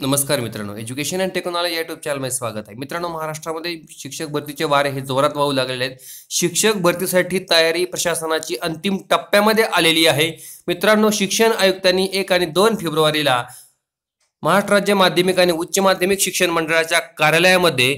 नमस्कार मित्रांनो. Education and technology या युट्यूब चॅनलमध्ये स्वागत आहे. मित्रांनो महाराष्ट्रामध्ये शिक्षक भरतीचे वारे हे जोरात वाहू लागलेले आहेत. शिक्षक भरतीसाठी तयारी प्रशासनाची अंतिम टप्प्यामध्ये आलेली आहे. मित्रांनो शिक्षण आयुक्तांनी एक आणि दोन फेब्रुवारीला महाराष्ट्र राज्य माध्यमिक आणि उच्च माध्यमिक शिक्षण मंडळाच्या कार्यालयामध्ये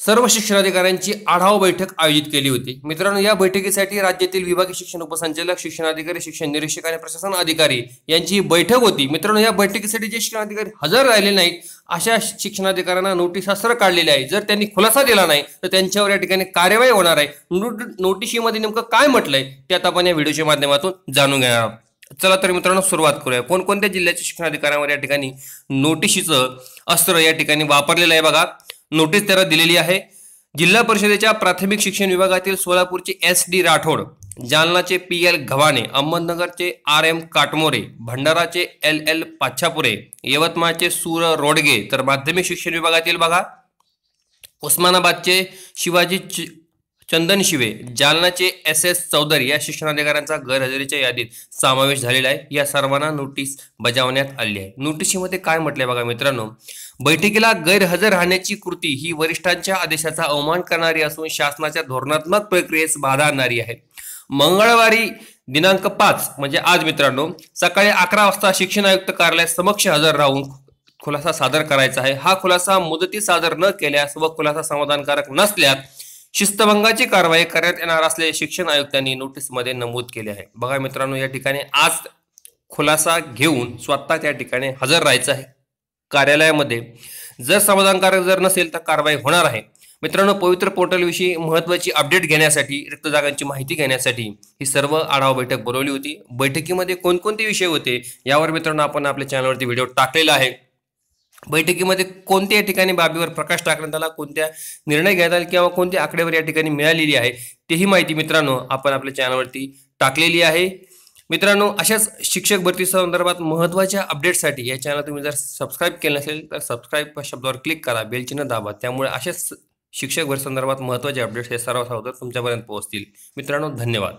सर्व शिक्षणाधिकाऱ्यांची आढावा बैठक आयोजित केली होती. मित्रांनो या बैठकीसाठी राज्यातील विभागीय शिक्षण उपसंचालक शिक्षणाधिकारी शिक्षण निरीक्षक आणि प्रशासन अधिकारी यांची ही बैठक होती. मित्रांनो या बैठकीसाठी जे शिक्षणाधिकारी हजर राहिले नाहीत अशा शिक्षणाधिकाऱ्यांना नोटीस शास्त्र काढलेले आहे. जर त्यांनी खुलासा दिला नाही तर त्यांच्यावर या ठिकाणी कार्यवाही होणार आहे. नोट नोटिशीमध्ये नेमकं काय म्हटलंय ते आता आपण या व्हिडिओच्या माध्यमातून जाणून घेणार आहोत. चला तर मित्रांनो सुरुवात करूया. कोणकोणत्या जिल्ह्याच्या शिक्षणाधिकाऱ्यांवर या ठिकाणी नोटिशीचं अस्त्र या ठिकाणी वापरलेलं आहे बघा. नोटीस त्याला दिलेली आहे. जिल्हा परिषदेच्या प्राथमिक शिक्षण विभागातील सोलापूरचे एस डी राठोड जालनाचे पी एल घवाने अहमदनगरचे आर एम काटमोरे भंडाराचे एल एल पाच्छापुरे यवतमाळचे सूर रोडगे तर माध्यमिक शिक्षण विभागातील बघा उस्मानाबादचे शिवाजी चंदन शिवे जालनाचे एस एस चौधरी या शिक्षणाधिकाऱ्यांचा गैरहजेरीच्या यादीत समावेश झालेला आहे. या सर्वांना नोटीस बजावण्यात आली आहे. नोटीशीमध्ये काय म्हटलंय बघा मित्रांनो बैठकीला गैरहजर राहण्याची कृती ही वरिष्ठांच्या आदेशाचा अवमान करणारी असून शासनाच्या धोरणात्मक प्रक्रियेस बाधा आणणारी आहे. मंगळवारी दिनांक पाच म्हणजे आज मित्रांनो सकाळी अकरा वाजता शिक्षण आयुक्त कार्यालय समक्ष हजर राहून खुलासा सादर करायचा आहे. हा खुलासा मुदती सादर न केल्यास व खुलासा समाधानकारक नसल्यास शिस्तभंगाची कारवाई करण्यात येणार असल्याचे शिक्षण आयुक्तांनी नोटीसमध्ये नमूद केले आहे. बघा मित्रांनो या ठिकाणी आज खुलासा घेऊन स्वतः त्या ठिकाणी हजर राहायचं आहे. कार्यालयामध्ये जर समाधानकारक जर नसेल तर कारवाई होणार आहे. मित्रांनो पवित्र पोर्टलविषयी महत्त्वाची अपडेट घेण्यासाठी रिक्त जागांची माहिती घेण्यासाठी ही सर्व आढावा बैठक बोलवली होती. बैठकीमध्ये कोणकोणते विषय होते यावर मित्रांनो आपण आपल्या चॅनलवरती व्हिडिओ टाकलेला आहे. बैठकीमध्ये कोणत्या ठिकाणी बाबीवर प्रकाश टाकण्यात आला कोणत्या निर्णय घेण्यात आला किंवा कोणती आकडेवारी या ठिकाणी मिळालेली आहे तेही माहिती मित्रांनो आपण आपल्या चॅनलवरती टाकलेली आहे. मित्रांनो अशाच शिक्षक भरती संदर्भात महत्त्वाच्या अपडेटसाठी या चॅनल तुम्ही जर सबस्क्राईब केलं नसेल तर सबस्क्राईब शब्दावर क्लिक करा बेलचिन्ह दाबा. त्यामुळे अशाच शिक्षक भरती संदर्भात महत्त्वाचे अपडेट्स हे सर्व तुमच्यापर्यंत पोहोचतील. मित्रांनो धन्यवाद.